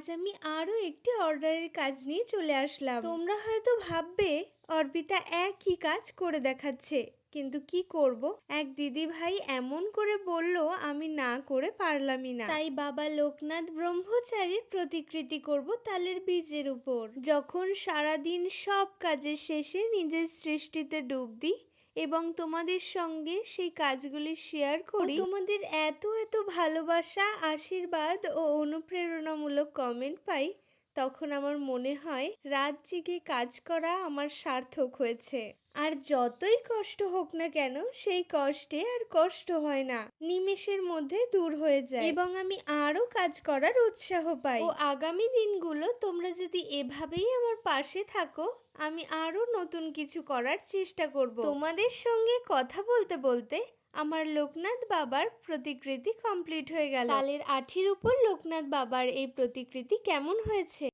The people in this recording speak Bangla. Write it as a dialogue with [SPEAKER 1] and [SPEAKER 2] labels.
[SPEAKER 1] আজ আমি আরও একটি অর্ডারের কাজ নিয়ে চলে আসলাম। তোমরা হয়তো ভাববে, অর্পিতা একই কাজ করে দেখাচ্ছে, কিন্তু কি করব? এক দিদি ভাই এমন করে বলল, আমি না করে পারলামই না। তাই বাবা লোকনাথ ব্রহ্মচারীর প্রতিকৃতি করব তালের বীজের উপর। যখন সারাদিন সব কাজের শেষে নিজের সৃষ্টিতে ডুব দিই এবং তোমাদের সঙ্গে সেই কাজগুলি শেয়ার করি। তোমাদের এত এত ভালোবাসা আশীর্বাদ ও অনুপ্রেরণামূলক কমেন্ট পাই তখন আমার মনে হয় রাত জেগে কাজ করা আমার সার্থক হয়েছে। আর যতই কষ্ট হোক না কেন, সেই কষ্টে আর কষ্ট হয় না। নিমেষের মধ্যে দূর হয়ে যায়। এবং আমি আরও কাজ করার উৎসাহ পাই। ও আগামী দিনগুলো তোমরা যদি এভাবেই আমার পাশে থাকো, আমি আরও নতুন কিছু করার চেষ্টা করব। তোমাদের সঙ্গে কথা বলতে বলতে আমার লোকনাথ বাবার প্রতিকৃতি কমপ্লিট হয়ে গেল। তালের আঠির উপর লোকনাথ বাবার এই প্রতিকৃতি কেমন হয়েছে?